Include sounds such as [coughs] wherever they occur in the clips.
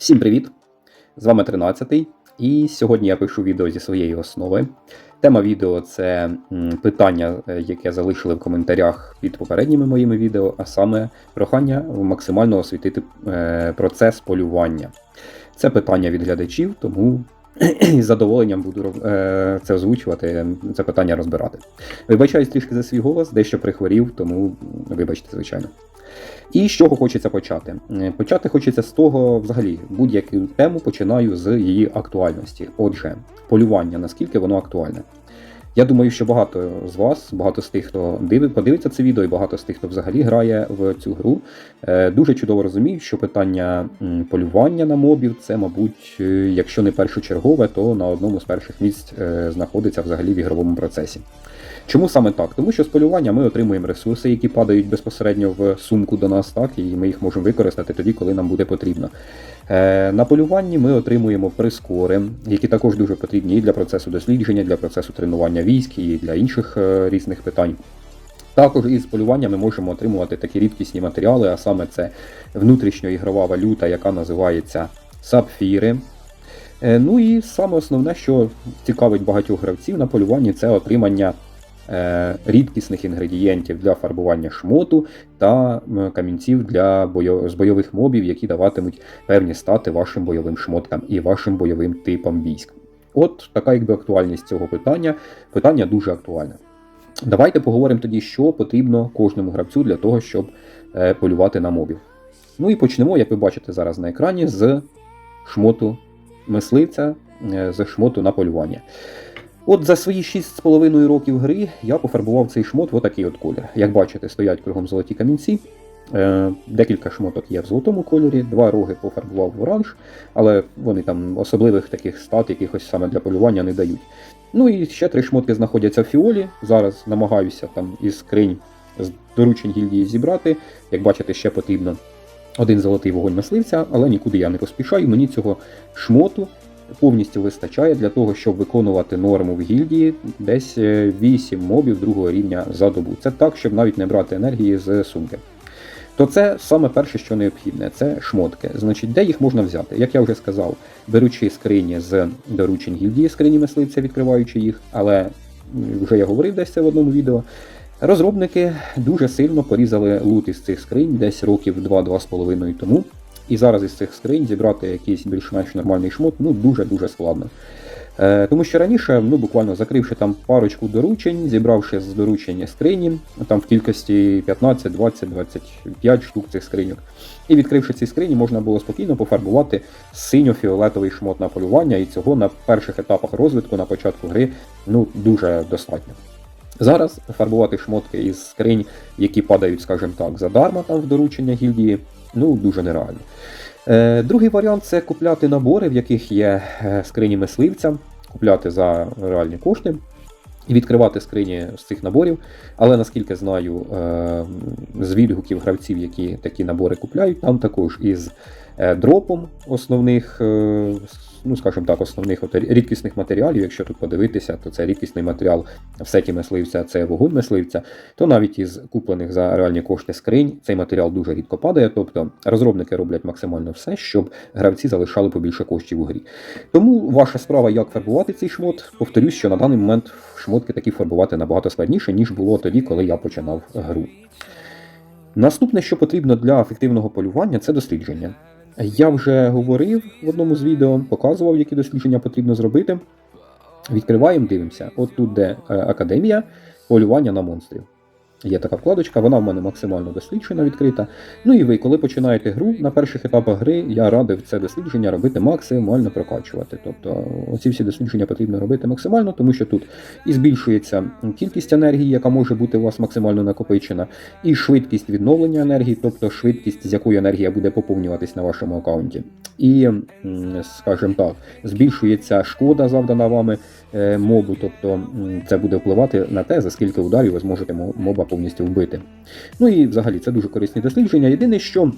Всім привіт! З вами 13-й, і сьогодні я пишу відео зі своєї основи. Тема відео це питання, е, яке залишили в коментарях під попередніми моїми відео, а саме прохання максимально освітити е, процес полювання. Це питання від глядачів, тому [clears throat] з задоволенням буду е, це озвучувати, це питання розбирати. Вибачаюсь трішки за свій голос, дещо прихворів, тому вибачте, звичайно. І з чого хочеться почати? Е, Почати хочеться з того, взагалі, будь-яку тему починаю з її актуальності. Отже, полювання, наскільки воно актуальне. Я думаю, що багато з вас, багато з тих, хто диви- подивиться це відео, і багато з тих, хто взагалі грає в цю гру, е, дуже чудово розуміють, що питання полювання на мобів це, мабуть, е, якщо не першочергове, то на одному з перших місць знаходиться взагалі в ігровому процесі. Чому саме так? Тому що з полювання ми отримуємо ресурси, які падають безпосередньо в сумку до нас, так, і ми їх можемо використати тоді, коли нам буде потрібно. Е, на полюванні ми отримуємо прискори, які також дуже потрібні і для процесу дослідження, для процесу тренування військ, і для інших е, різних питань. Також із полювання ми можемо отримувати такі рідкісні матеріали, а саме це внутрішньоігрова валюта, яка називається сапфіри. Е, Ну і саме основне, що цікавить багатьох гравців на полюванні, це отримання рідкісних інгредієнтів для фарбування шмоту та камінців для бойо... з бойових мобів, які даватимуть певні стати вашим бойовим шмоткам і вашим бойовим типам військ. От така якби актуальність цього питання. Питання дуже актуальне. Давайте поговоримо тоді, що потрібно кожному гравцю для того, щоб е, полювати на мобів. Ну і почнемо, як ви бачите зараз на екрані, з шмоту мисливця, е, з шмоту на полювання. От за свої 6,5 років гри я пофарбував цей шмот в отакий от колір. Як бачите, стоять кругом золоті камінці. Е, Декілька шмоток є в золотому кольорі, два роги пофарбував в оранж, але вони там особливих таких стат, якихось саме для полювання не дають. Ну і ще три шмотки знаходяться в фіолі. Зараз намагаюся там із скринь з доручень гільдії зібрати. Як бачите, ще потрібно один золотий вогонь мисливця, але нікуди я не поспішаю. Мені цього шмоту повністю вистачає для того, щоб виконувати норму в гільдії десь е, 8 мобів другого рівня за добу. Це так, щоб навіть не брати енергії з сумки. То це саме перше, що необхідне, це шмотки. Значить, де їх можна взяти? Як я вже сказав, беручи скрині з доручень гільдії, скрині мисливця, відкриваючи їх, але вже я говорив десь це в одному відео. Розробники дуже сильно порізали лут із цих скринь десь років 2-2,5 тому. І зараз із цих скринь зібрати якийсь більш-менш нормальний шмот ну дуже-дуже складно. Е, тому що раніше, ну буквально закривши там парочку доручень, зібравши з доручення скрині, там в кількості 15, 20, 25 штук цих скриньок. І відкривши ці скрині, можна було спокійно пофарбувати синьо-фіолетовий шмот на полювання, і цього на перших етапах розвитку на початку гри ну дуже достатньо. Зараз фарбувати шмотки із скринь, які падають, скажімо так, задарма там в доручення гільдії, ну дуже нереально. Е, другий варіант це купляти набори, в яких є е, скрині мисливця, купляти за реальні кошти і відкривати скрині з цих наборів. Але наскільки знаю е, з відгуків гравців, які такі набори купляють, там також із дропом основних, е, ну скажімо так, основних рідкісних матеріалів. Якщо тут подивитися, то це рідкісний матеріал в сеті мисливця, це вогонь мисливця. То навіть із куплених за реальні кошти скринь цей матеріал дуже рідко падає. Тобто розробники роблять максимально все, щоб гравці залишали побільше коштів у грі. Тому ваша справа, як фарбувати цей шмот. Повторюсь, що на даний момент шмотки такі фарбувати набагато складніше, ніж було тоді, коли я починав гру. Наступне, що потрібно для ефективного полювання, це дослідження. Я вже говорив в одному з відео, показував, які дослідження потрібно зробити. Відкриваємо, дивимося. От тут де е, академія, полювання на монстрів. Є така вкладочка, вона в мене максимально досліджена, відкрита. Ну і ви, коли починаєте гру, на перших етапах гри я радив це дослідження робити максимально прокачувати. Тобто оці всі дослідження потрібно робити максимально, тому що тут і збільшується кількість енергії, яка може бути у вас максимально накопичена, і швидкість відновлення енергії, тобто швидкість, з якою енергія буде поповнюватись на вашому аккаунті. І, скажімо так, збільшується шкода, завдана вами е, мобу, тобто це буде впливати на те, за скільки ударів ви зможете мо- моба повністю вбити. Ну і взагалі це дуже корисні дослідження. Єдине, що.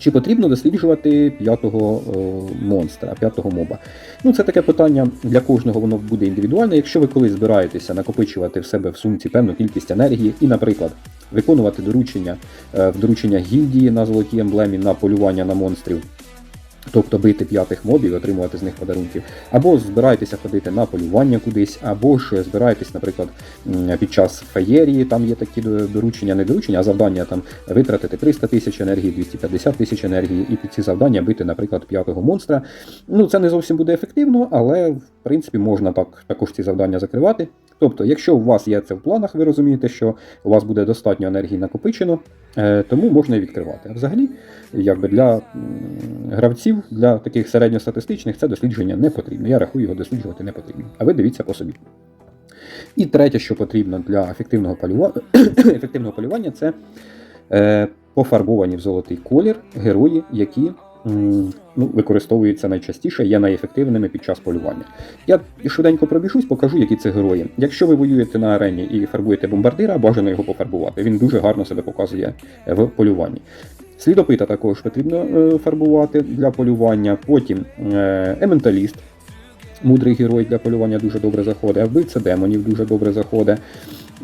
Чи потрібно досліджувати п'ятого е, монстра, п'ятого моба? Ну, це таке питання для кожного, воно буде індивідуальне. Якщо ви колись збираєтеся накопичувати в себе в сумці певну кількість енергії, і, наприклад, виконувати доручення е, в доручення гільдії на золотій емблемі на полювання на монстрів, Тобто бити п'ятих мобів і отримувати з них подарунків. Або збираєтеся ходити на полювання кудись, або ж збираєтесь, наприклад, під час феєрії, там є такі доручення, не доручення, а завдання там витратити 300 тисяч енергії, 250 тисяч енергії, і під ці завдання бити, наприклад, п'ятого монстра. Ну, це не зовсім буде ефективно, але в принципі можна так також ці завдання закривати. Тобто, якщо у вас є це в планах, ви розумієте, що у вас буде достатньо енергії накопичено, тому можна і відкривати. А взагалі, якби для гравців, для таких середньостатистичних, це дослідження не потрібно. Я рахую, його досліджувати не потрібно. А ви дивіться по собі. І третє, що потрібно для ефективного полювання, [coughs] ефективного полювання це е, пофарбовані в золотий колір герої, які ну, використовуються найчастіше, є найефективними під час полювання. Я швиденько пробіжусь, покажу, які це герої. Якщо ви воюєте на арені і фарбуєте бомбардира, бажано його пофарбувати. Він дуже гарно себе показує в полюванні. Слідопита також потрібно е, фарбувати для полювання. Потім е, ементаліст, мудрий герой для полювання дуже добре заходить, а вбивця демонів дуже добре заходить.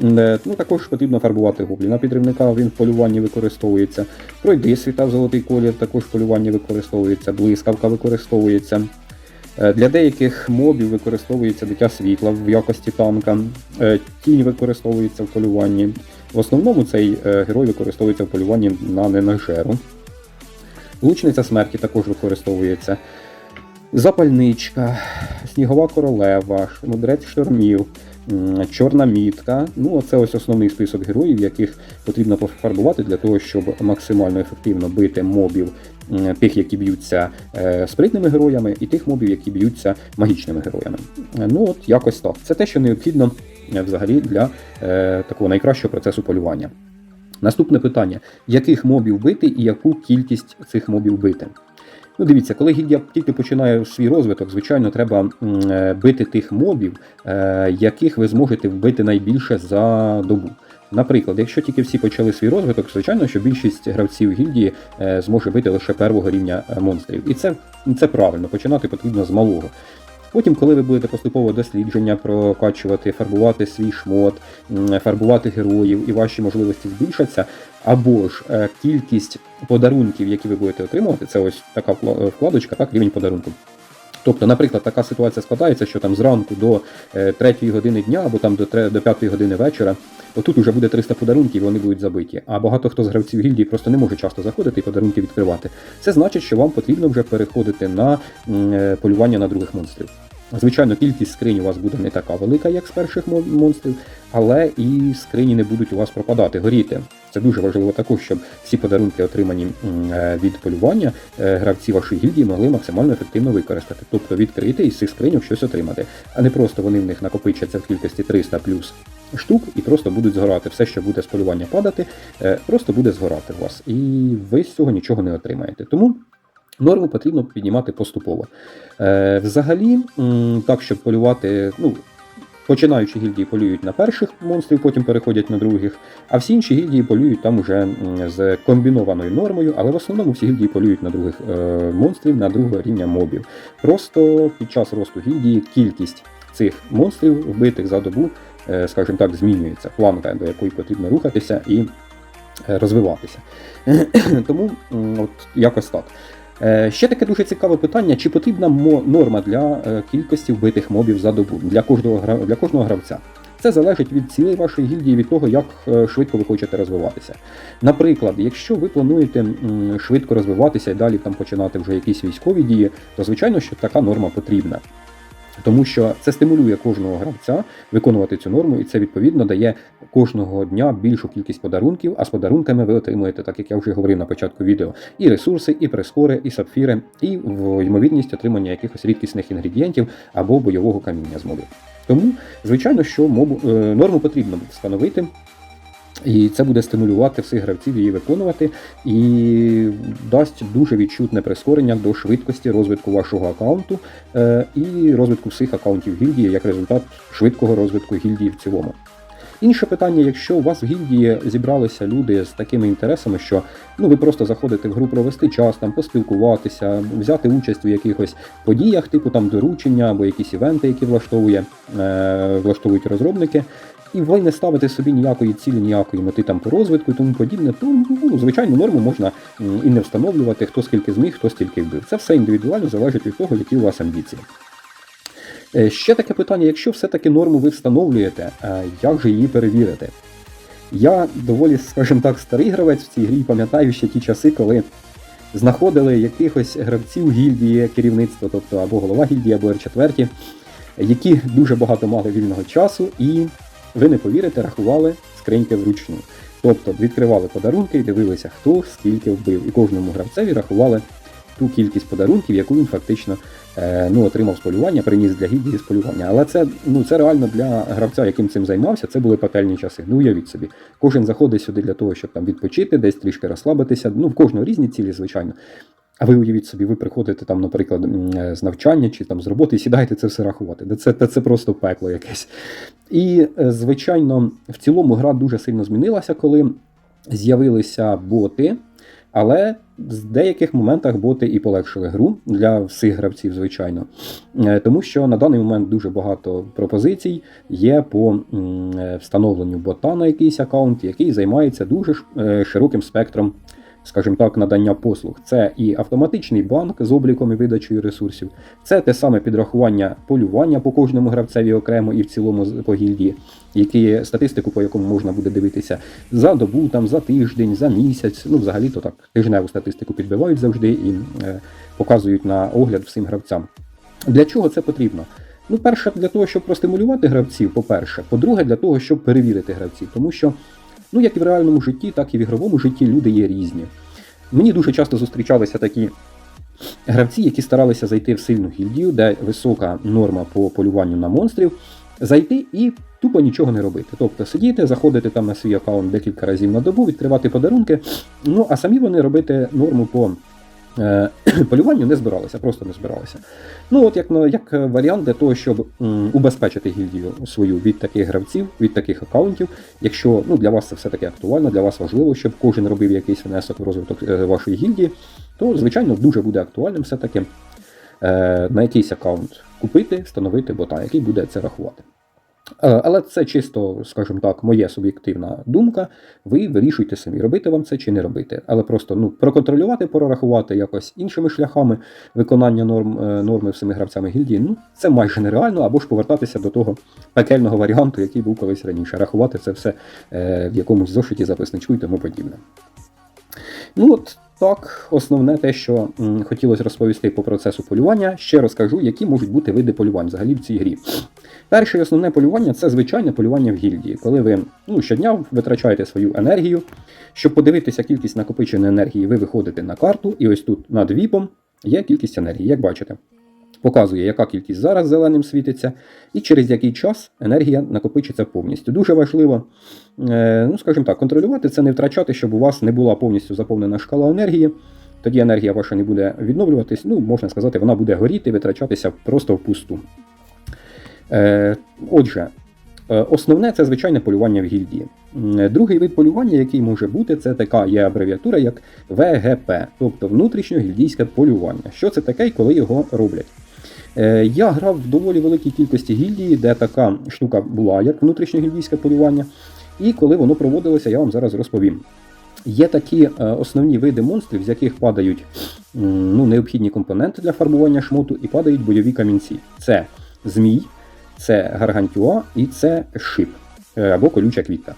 Е, Ну, також потрібно фарбувати гобліна підривника, він в полюванні використовується. Пройди світа в золотий колір, також в полюванні використовується, блискавка використовується. Е, Для деяких мобів використовується дитя світла в якості танка, Е, тінь використовується в полюванні. В основному цей герой використовується в полюванні на ненажеру. Лучниця смерті також використовується. Запальничка, снігова королева, мудрець штормів, чорна мітка. Ну, оце ось основний список героїв, яких потрібно пофарбувати для того, щоб максимально ефективно бити мобів, тих, які б'ються е, спритними героями, і тих мобів, які б'ються магічними героями. Е, Ну, от якось так. Це те, що необхідно е, взагалі для такого найкращого процесу полювання. Наступне питання: яких мобів бити і яку кількість цих мобів бити? Ну, дивіться, коли гільдія тільки починає свій розвиток, звичайно, треба е, бити тих мобів, е, яких ви зможете вбити найбільше за добу. Наприклад, якщо тільки всі почали свій розвиток, звичайно, що більшість гравців гільдії е, зможе бити лише первого рівня монстрів. І це, це правильно, починати потрібно з малого. Потім, коли ви будете поступово дослідження прокачувати, фарбувати свій шмот, фарбувати героїв і ваші можливості збільшаться, або ж е, кількість подарунків, які ви будете отримувати, це ось така вкладочка, так, рівень подарунку. Тобто, наприклад, така ситуація складається, що там зранку до 3 години дня або там до, до 5 години вечора, отут вже буде 300 подарунків, і вони будуть забиті. А багато хто з гравців гільдії просто не може часто заходити і подарунки відкривати. Це значить, що вам потрібно вже переходити на е, полювання на других монстрів. Звичайно, кількість скринь у вас буде не така велика, як з перших монстрів, але і скрині не будуть у вас пропадати, горіти. Це дуже важливо також, щоб всі подарунки, отримані е, від полювання, е, гравці вашої гільдії могли максимально ефективно використати. Тобто відкрити і з цих скриньок щось отримати. А не просто вони в них накопичаться в кількості 300 плюс штук і просто будуть згорати. Все, що буде з полювання падати, е, просто буде згорати у вас. І ви з цього нічого не отримаєте. Тому. Норму потрібно піднімати поступово. Е, взагалі, так, щоб полювати, ну, починаючі гільдії полюють на перших монстрів, потім переходять на других, а всі інші гільдії полюють там уже з комбінованою нормою, але в основному всі гільдії полюють на других е, монстрів, на другого рівня мобів. Просто під час росту гільдії кількість цих монстрів, вбитих за добу, е, скажімо так, змінюється. Планка, до якої потрібно рухатися і е, розвиватися. [clears throat] Тому от якось так. Е, Ще таке дуже цікаве питання: чи потрібна норма для е, кількості вбитих мобів за добу для кожного для кожного гравця? Це залежить від цілей вашої гільдії, від того, як е, швидко ви хочете розвиватися. Наприклад, якщо ви плануєте швидко розвиватися і далі там починати вже якісь військові дії, то звичайно, що така норма потрібна. Тому що це стимулює кожного гравця виконувати цю норму, і це відповідно дає кожного дня більшу кількість подарунків. А з подарунками ви отримуєте, так як я вже говорив на початку відео, і ресурси, і прискори, і сапфіри, і в ймовірність отримання якихось рідкісних інгредієнтів або бойового каміння з мобів. Тому, звичайно, що мобу, е, норму потрібно встановити. І це буде стимулювати всіх гравців її виконувати і дасть дуже відчутне прискорення до швидкості розвитку вашого аккаунту е, і розвитку всіх аккаунтів гільдії як результат швидкого розвитку гільдії в цілому. Інше питання, якщо у вас в гільдії зібралися люди з такими інтересами, що ну ви просто заходите в гру провести час, там поспілкуватися, взяти участь у якихось подіях, типу там доручення або якісь івенти, які влаштовує, е, влаштовують розробники. І ви не ставите собі ніякої цілі, ніякої мети там по розвитку і тому подібне, то ну, звичайно норму можна і не встановлювати, хто скільки зміг, хто стільки вбив. Це все індивідуально залежить від того, які у вас амбіції. Е, Ще таке питання: якщо все-таки норму ви встановлюєте, е, як же її перевірити? Я доволі, скажімо так, старий гравець в цій грі, пам'ятаю ще ті часи, коли знаходили якихось гравців гільдії керівництва, тобто або голова гільдії, або Р4, які дуже багато мали вільного часу, і ви не повірите, рахували скриньки вручну. Тобто відкривали подарунки і дивилися, хто скільки вбив. І кожному гравцеві рахували ту кількість подарунків, яку він фактично е, ну, отримав з полювання, приніс для гільдії з полювання. Але це, ну, це реально для гравця, яким цим займався, це були пекельні часи. Ну, уявіть собі. Кожен заходить сюди для того, щоб там відпочити, десь трішки розслабитися. Ну, в кожного різні цілі, звичайно. А ви уявіть собі, ви приходите там, наприклад, е, з навчання чи там з роботи і сідаєте це все рахувати. Це, це, це просто пекло якесь. І, е, звичайно, в цілому гра дуже сильно змінилася, коли з'явилися боти. Але в деяких моментах боти і полегшили гру для всіх гравців, звичайно. Е, Тому що на даний момент дуже багато пропозицій є по встановленню бота на якийсь аккаунт, який займається дуже широким спектром, скажімо так, надання послуг. Це і автоматичний банк з обліком і видачею ресурсів, це те саме підрахування полювання по кожному гравцеві окремо і в цілому по гільдії, які статистику, по якому можна буде дивитися за добу, там за тиждень, за місяць. Ну, взагалі то так тижневу статистику підбивають завжди і е, показують на огляд всім гравцям. Для чого це потрібно? Ну, перше, для того, щоб простимулювати гравців, по-перше. По-друге, для того, щоб перевірити гравців. Тому що, ну, як і в реальному житті, так і в ігровому житті люди є різні. Мені дуже часто зустрічалися такі гравці, які старалися зайти в сильну гільдію, де висока норма по полюванню на монстрів, зайти і тупо нічого не робити. Тобто сидіти, заходити там на свій аккаунт декілька разів на добу, відкривати подарунки, ну а самі вони робити норму по [clears throat] полюванню не збиралися, просто не збиралися. Ну, от як, як варіант для того, щоб убезпечити гільдію свою від таких гравців, від таких аккаунтів, якщо ну, для вас це все-таки актуально, для вас важливо, щоб кожен робив якийсь внесок в розвиток е, вашої гільдії, то, звичайно, дуже буде актуальним все-таки е, на якийсь аккаунт купити, встановити бота, який буде це рахувати. Е, Але це чисто, скажімо так, моя суб'єктивна думка. Ви вирішуйте самі, робити вам це чи не робити. Але просто ну, проконтролювати, прорахувати якось іншими шляхами виконання норм, е, норми всіми гравцями гільдії, ну це майже нереально, або ж повертатися до того пекельного варіанту, який був колись раніше. Рахувати це все е, в якомусь зошиті, записничку і тому подібне. Ну от так, основне те, що хотілося розповісти по процесу полювання. Ще розкажу, які можуть бути види полювань взагалі в цій грі. Перше і основне полювання це звичайне полювання в гільдії, коли ви ну, щодня витрачаєте свою енергію. Щоб подивитися кількість накопиченої енергії, ви виходите на карту, і ось тут над віпом є кількість енергії, як бачите. Показує, яка кількість зараз зеленим світиться, і через який час енергія накопичиться повністю. Дуже важливо, е, ну скажімо так, контролювати це, не втрачати, щоб у вас не була повністю заповнена шкала енергії. Тоді енергія ваша не буде відновлюватись, ну, можна сказати, вона буде горіти, витрачатися просто впусту. Е, Отже, е, основне це звичайне полювання в гільдії. Другий вид полювання, який може бути, це така є абревіатура, як ВГП, тобто внутрішньогільдійське полювання. Що це таке і коли його роблять? Е, Я грав в доволі великій кількості гільдії, де така штука була, як внутрішньогільдійське полювання. І коли воно проводилося, я вам зараз розповім. Є такі е, основні види монстрів, з яких падають ну, необхідні компоненти для фарбування шмоту і падають бойові камінці. Це змій, це гаргантюа і це шип е, або колюча квітка.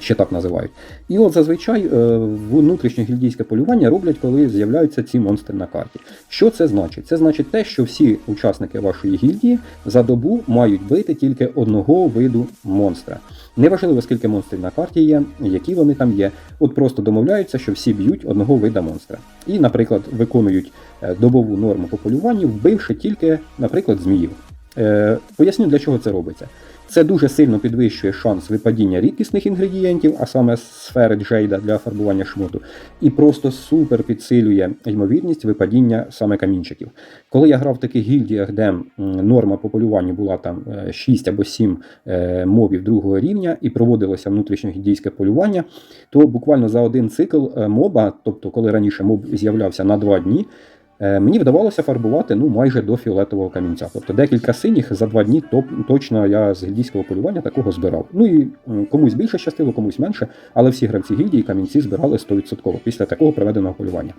Ще так називають. І от зазвичай е, внутрішньогільдійське полювання роблять, коли з'являються ці монстри на карті. Що це значить? Це значить те, що всі учасники вашої гільдії за добу мають бити тільки одного виду монстра. Неважливо, скільки монстрів на карті є, які вони там є. От просто домовляються, що всі б'ють одного вида монстра. І, наприклад, виконують е, добову норму по полюванню, вбивши тільки, наприклад, зміїв. Е, Поясню, для чого це робиться. Це дуже сильно підвищує шанс випадіння рідкісних інгредієнтів, а саме сфери Джейда для фарбування шмоту, і просто супер підсилює ймовірність випадіння саме камінчиків. Коли я грав в таких гільдіях, де норма по полюванню була там е, 6 або 7 е, мобів другого рівня і проводилося внутрішньогільдійське полювання, то буквально за один цикл е, моба, тобто коли раніше моб з'являвся на 2 дні, е, мені вдавалося фарбувати ну, майже до фіолетового камінця. Тобто декілька синіх за два дні топ, точно я з гільдійського полювання такого збирав. Ну і комусь більше щастило, комусь менше, але всі гравці гільдії камінці збирали 100% після такого проведеного полювання.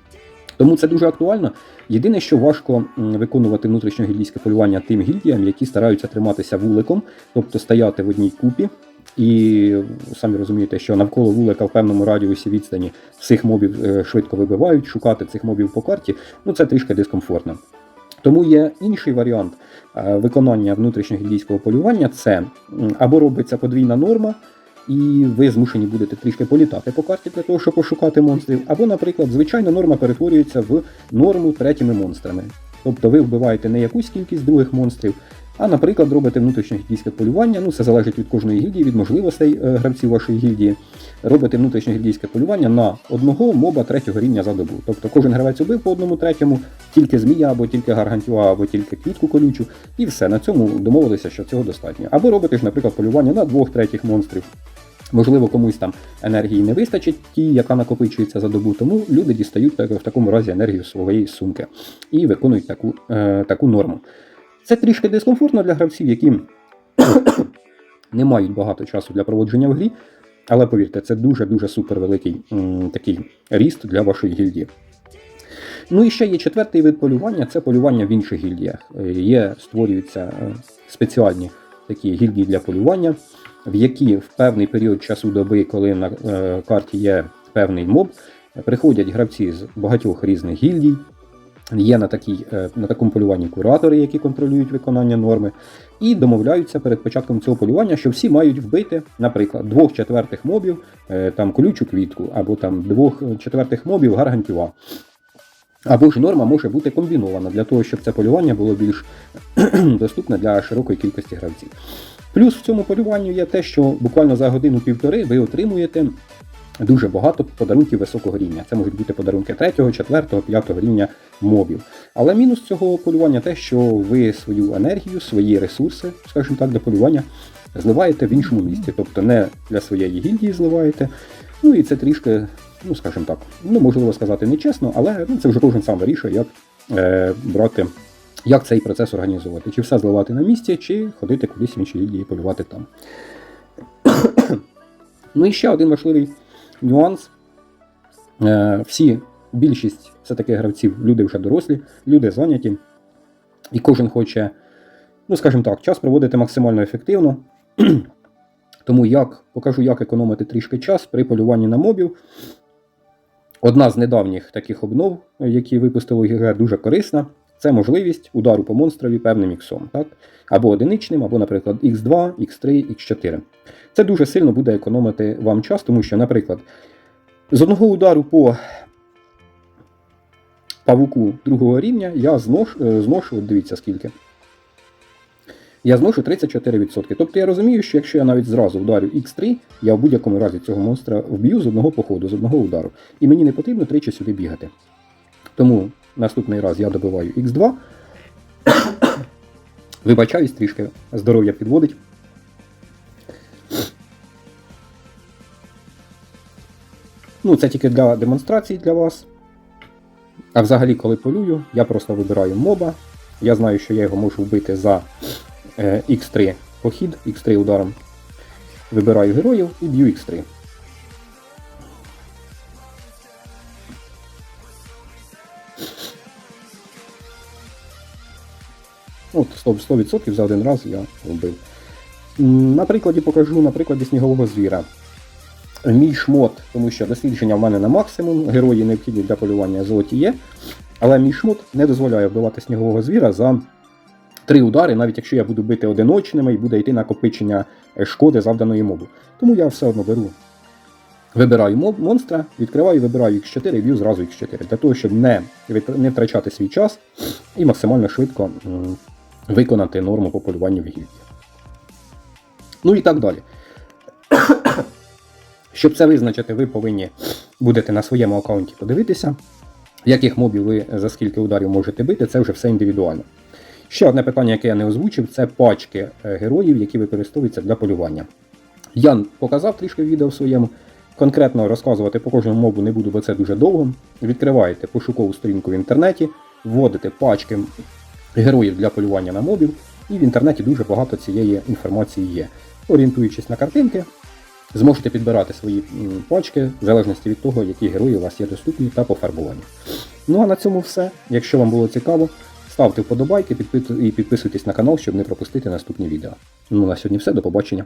Тому це дуже актуально. Єдине, що важко виконувати внутрішньогільдійське полювання тим гільдіям, які стараються триматися вуликом, тобто стояти в одній купі. І самі розумієте, що навколо вулика в певному радіусі відстані всіх мобів е, швидко вибивають, шукати цих мобів по карті, ну це трішки дискомфортно. Тому є інший варіант е, виконання внутрішньогільдійського полювання це або робиться подвійна норма, і ви змушені будете трішки політати по карті для того, щоб пошукати монстрів. Або, наприклад, звичайна норма перетворюється в норму третіми монстрами. Тобто ви вбиваєте не якусь кількість других монстрів, а, наприклад, робите внутрішньогільдійське полювання. Ну, це залежить від кожної гільдії, від можливостей е, гравців вашої гільдії. Робите внутрішньогільдійське полювання на одного моба третього рівня за добу. Тобто кожен гравець убив по одному третьому, тільки змія, або тільки гаргантюа, або тільки квітку колючу, і все. На цьому домовилися, що цього достатньо. Або робите ж, наприклад, полювання на двох третіх монстрів. Можливо, комусь там енергії не вистачить тій, яка накопичується за добу, тому люди дістають в такому разі енергію своєї сумки і виконують таку, е, таку норму. Це трішки дискомфортно для гравців, які [coughs] не мають багато часу для проводження в грі, але повірте, це дуже-дуже супервеликий м, такий ріст для вашої гільдії. Ну і ще є четвертий вид полювання це полювання в інших гільдіях. Е, Є, створюються е, спеціальні такі гільдії для полювання, в які в певний період часу доби, коли на е, карті є певний моб, приходять гравці з багатьох різних гільдій. Є на, такій, е, на такому полюванні куратори, які контролюють виконання норми, і домовляються перед початком цього полювання, що всі мають вбити, наприклад, двох четвертих мобів, е, там колючу квітку, або там двох четвертих мобів гаргантюа. Або ж норма може бути комбінована для того, щоб це полювання було більш [clears throat] доступне для широкої кількості гравців. Плюс в цьому полюванню є те, що буквально за годину-півтори ви отримуєте дуже багато подарунків високого рівня. Це можуть бути подарунки 3, 4, 5 рівня мобів. Але мінус цього полювання те, що ви свою енергію, свої ресурси, скажімо так, для полювання зливаєте в іншому місці, тобто не для своєї гільдії зливаєте. Ну і це трішки, ну скажімо так, ну можливо сказати нечесно, але ну, це вже кожен сам вирішує, як е, брати, як цей процес організовувати. Чи все зливати на місці, чи ходити кудись в інші гільдії і полювати там. [coughs] ну і ще один важливий нюанс. Е, всі, більшість все-таки гравців, люди вже дорослі, люди зайняті, і кожен хоче, ну скажімо так, час проводити максимально ефективно. [clears throat] Тому як покажу, як економити трішки час при полюванні на мобів. Одна з недавніх таких обнов, які випустило ГГ, дуже корисна. Це можливість удару по монстрові певним іксом, так? або одиничним, або, наприклад, X2, X3, X4. Це дуже сильно буде економити вам час, тому що, наприклад, з одного удару по павуку другого рівня я зношу, е, зношу от дивіться скільки. Я зношу 34%. Тобто я розумію, що якщо я навіть зразу вдарю X3, я в будь-якому разі цього монстра вб'ю з одного походу, з одного удару. І мені не потрібно тричі сюди бігати. Тому наступний раз я добиваю X2. [coughs] Вибачаюсь, трішки здоров'я підводить. Ну, це тільки для демонстрації для вас. А взагалі, коли полюю, я просто вибираю моба. Я знаю, що я його можу вбити за е, X3 похід, X3 ударом. Вибираю героїв і б'ю X3. 100%, 100% за один раз я вбив. На прикладі покажу на прикладі снігового звіра. Мій шмот, тому що дослідження в мене на максимум, герої необхідні для полювання золоті є. Але мій шмот не дозволяє вбивати снігового звіра за три удари, навіть якщо я буду бити одиночними і буде йти накопичення е, шкоди завданої мобу. Тому я все одно беру. Вибираю монстра, відкриваю, вибираю X4 і б'ю зразу X4, для того, щоб не, не втрачати свій час і максимально швидко виконати норму по полюванню в гільдії. Ну і так далі. [coughs] Щоб це визначити, ви повинні будете на своєму аккаунті подивитися, яких мобів ви за скільки ударів можете бити, це вже все індивідуально. Ще одне питання, яке я не озвучив, це пачки е, героїв, які використовуються для полювання. Я показав трішки відео в своєму. Конкретно розказувати по кожному мобу не буду, бо це дуже довго. Відкриваєте пошукову сторінку в інтернеті, вводите пачки героїв для полювання на мобів, і в інтернеті дуже багато цієї інформації є. Орієнтуючись на картинки, зможете підбирати свої пачки в залежності від того, які герої у вас є доступні та пофарбовані. Ну а на цьому все. Якщо вам було цікаво, ставте вподобайки і підписуйтесь на канал, щоб не пропустити наступні відео. Ну на сьогодні все, до побачення.